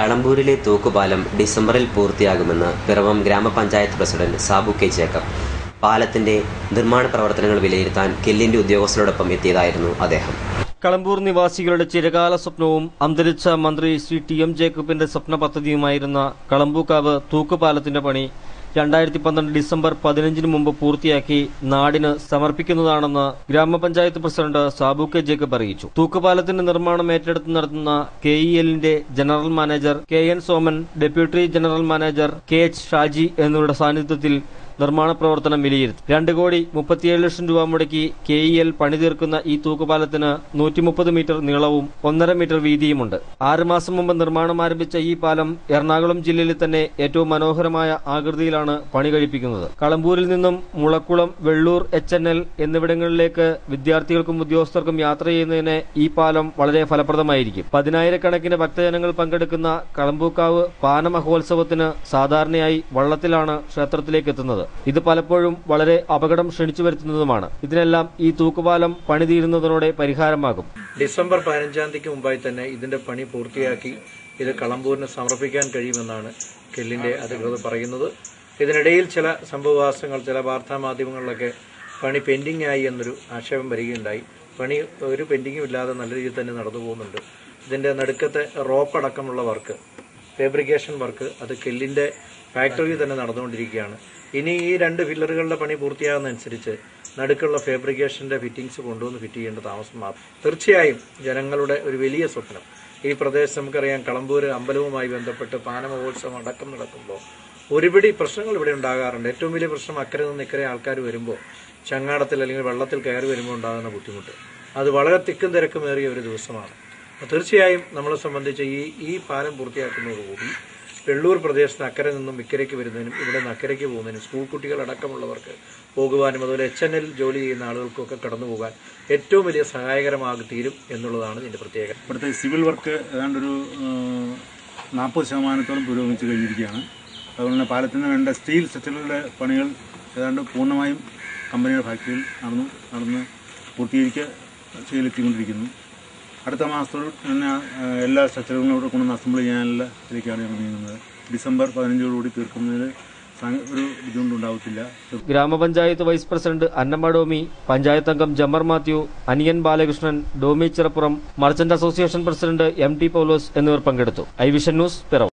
കളമ്പൂരിലെ തൂക്കുപാലം ഡിസംബറിൽ പൂർത്തിയാകുമെന്ന് പിറവം ഗ്രാമപഞ്ചായത്ത് പ്രസിഡന്റ് സാബു കെ ജേക്കബ്. പാലത്തിന്റെ നിർമ്മാണ പ്രവർത്തനങ്ങൾ വിലയിരുത്താൻ കെല്ലിന്റെ ഉദ്യോഗസ്ഥരോടൊപ്പം എത്തിയതായിരുന്നു അദ്ദേഹം. കളമ്പൂർ നിവാസികളുടെ ചിരകാല സ്വപ്നവും അന്തരിച്ച മന്ത്രി ശ്രീ ടി എം ജേക്കബിന്റെ സ്വപ്ന പദ്ധതിയുമായിരുന്ന കളമ്പൂക്കാവ് തൂക്കുപാലത്തിന്റെ പണി രണ്ടായിരത്തി പന്ത്രണ്ട് ഡിസംബർ പതിനഞ്ചിന് മുമ്പ് പൂർത്തിയാക്കി നാടിന് സമർപ്പിക്കുന്നതാണെന്ന് ഗ്രാമപഞ്ചായത്ത് പ്രസിഡന്റ് സാബു കെ ജേക്കബ് അറിയിച്ചു. തൂക്കുപാലത്തിന്റെ നിർമ്മാണം ഏറ്റെടുത്ത് നടത്തുന്ന കെ ഇ എല്ലിന്റെ general manager K N Soman deputy general manager K H Shaji എന്നിവരുടെ സാന്നിധ്യത്തിൽ നിർമ്മാണ പ്രവർത്തനം വിലയിരുത്തി. രണ്ട് കോടി മുപ്പത്തിയേഴ് ലക്ഷം രൂപ മുടക്കി കെ ഇ എൽ പണി തീർക്കുന്ന ഈ തൂക്കുപാലത്തിന് നൂറ്റി മുപ്പത് മീറ്റർ നീളവും ഒന്നര മീറ്റർ വീതിയുമുണ്ട്. ആറ് മാസം മുമ്പ് നിർമ്മാണം ആരംഭിച്ച ഈ പാലം എറണാകുളം ജില്ലയിൽ തന്നെ ഏറ്റവും മനോഹരമായ ആകൃതിയിലാണ് പണി കഴിപ്പിക്കുന്നത്. കളമ്പൂരിൽ നിന്നും Mulakkulam Vellur H N L എന്നിവിടങ്ങളിലേക്ക് വിദ്യാർത്ഥികൾക്കും ഉദ്യോഗസ്ഥർക്കും യാത്ര ചെയ്യുന്നതിന് ഈ പാലം വളരെ ഫലപ്രദമായിരിക്കും. പതിനായിരക്കണക്കിന് ഭക്തജനങ്ങൾ പങ്കെടുക്കുന്ന കളമ്പൂക്കാവ് പാന മഹോത്സവത്തിന് സാധാരണയായി വള്ളത്തിലാണ് ക്ഷേത്രത്തിലേക്ക് എത്തുന്നത്. ഇത് പലപ്പോഴും വളരെ അപകടം ക്ഷണിച്ചു വരുത്തുന്നതുമാണ്. ഇതിനെല്ലാം ഈ തൂക്കുപാലം പണി തീരുന്നതിനോടെ പരിഹാരമാകും. ഡിസംബർ പതിനഞ്ചാം തീയതിക്ക് മുമ്പായി തന്നെ ഇതിന്റെ പണി പൂർത്തിയാക്കി ഇത് കളമ്പൂരിന് സമർപ്പിക്കാൻ കഴിയുമെന്നാണ് കെല്ലിന്റെ അധികൃതർ പറയുന്നത്. ഇതിനിടയിൽ ചില സംഭവവാസങ്ങൾ ചില വാർത്താ മാധ്യമങ്ങളിലൊക്കെ പണി പെൻഡിംഗ് ആയി എന്നൊരു ആക്ഷേപം വരികയുണ്ടായി. പണി ഒരു പെൻഡിങ്ങും ഇല്ലാതെ നല്ല രീതിയിൽ തന്നെ നടന്നു പോകുന്നുണ്ട്. ഇതിന്റെ നടുക്കത്തെ റോപ്പ് അടക്കമുള്ള വർക്ക് ഫാബ്രിക്കേഷൻ വർക്ക് അത് കെല്ലിന്റെ ഫാക്ടറിയിൽ തന്നെ നടന്നുകൊണ്ടിരിക്കുകയാണ്. ഇനി ഈ രണ്ട് ഫില്ലറുകളുടെ പണി പൂർത്തിയാകുന്നതനുസരിച്ച് നടുക്കുള്ള ഫാബ്രിക്കേഷന്റെ ഫിറ്റിംഗ്സ് കൊണ്ടുവന്ന് ഫിറ്റ് ചെയ്യേണ്ട താമസം മാറും. തീർച്ചയായും ജനങ്ങളുടെ ഒരു വലിയ സ്വപ്നം. ഈ പ്രദേശം നമുക്കറിയാം കളമ്പൂര് അമ്പലവുമായി ബന്ധപ്പെട്ട് പാനമഹോത്സവം അടക്കം നടക്കുമ്പോൾ ഒരുപിടി പ്രശ്നങ്ങൾ ഇവിടെ ഉണ്ടാകാറുണ്ട്. ഏറ്റവും വലിയ പ്രശ്നം അക്കരെ നിന്ന് ഇക്കരെ ആൾക്കാർ വരുമ്പോൾ ചങ്ങാടത്തിൽ അല്ലെങ്കിൽ വെള്ളത്തിൽ കയറി വരുമ്പോൾ ഉണ്ടാകുന്ന ബുദ്ധിമുട്ട്. അത് വളരെ തിക്കും തിരക്കുമേറിയ ഒരു ദിവസമാണ്. തീർച്ചയായും നമ്മളെ സംബന്ധിച്ച് ഈ ഈ പാലം പൂർത്തിയാക്കുന്നതോടുകൂടി വെള്ളൂർ പ്രദേശത്ത് അക്കരെ നിന്നും ഇക്കരയ്ക്ക് വരുന്നതിനും ഇവിടെ നിന്ന് അക്കരയ്ക്ക് പോകുന്നതിനും സ്കൂൾ കുട്ടികളടക്കമുള്ളവർക്ക് പോകുവാനും അതുപോലെ എച്ച് എൻ എൽ ജോലി ചെയ്യുന്ന ആളുകൾക്കൊക്കെ കടന്നു പോകാൻ ഏറ്റവും വലിയ സഹായകരമാകി തീരും എന്നുള്ളതാണ് ഇതിന്റെ പ്രത്യേകത. ഇവിടുത്തെ സിവിൽ വർക്ക് ഏതാണ്ടൊരു നാൽപ്പത് ശതമാനത്തോളം പുരോഗമിച്ച് കഴിഞ്ഞിരിക്കുകയാണ്. അതുപോലെ തന്നെ പാലത്തിന് വേണ്ട സ്റ്റീൽ സ്ട്രക്ചറുകളുടെ പണികൾ ഏതാണ്ട് പൂർണമായും കമ്പനിയുടെ ഫാക്ടറിയിൽ നടന്നു നടന്ന് പൂർത്തീകരിക്കുക ചെയ്തെത്തിക്കൊണ്ടിരിക്കുന്നു. അടുത്ത മാസത്തോട് തന്നെ എല്ലാ സ്ട്രക്ചറുകളും ഇവിടെ കൊണ്ടുവന്ന് അസംബിൾ ചെയ്യാനുള്ള ഇതിലേക്കാണ് ഞങ്ങൾ നീങ്ങുന്നത്. ഡിസംബർ പതിനഞ്ചോടുകൂടി തീർക്കുന്നതിൽ ഒരു ബുദ്ധിമുട്ടുണ്ടാവത്തില്ല ഗ്രാമപഞ്ചായത്ത് വൈസ് പ്രസിഡന്റ് അന്നമ്മ ഡോമി പഞ്ചായത്ത് അംഗം ജമ്മർ Matthew Aniyan Balakrishnan Domi Chirappuram merchant association president M T Paulose എന്നിവർ പങ്കെടുത്തു. I vision news Piravom.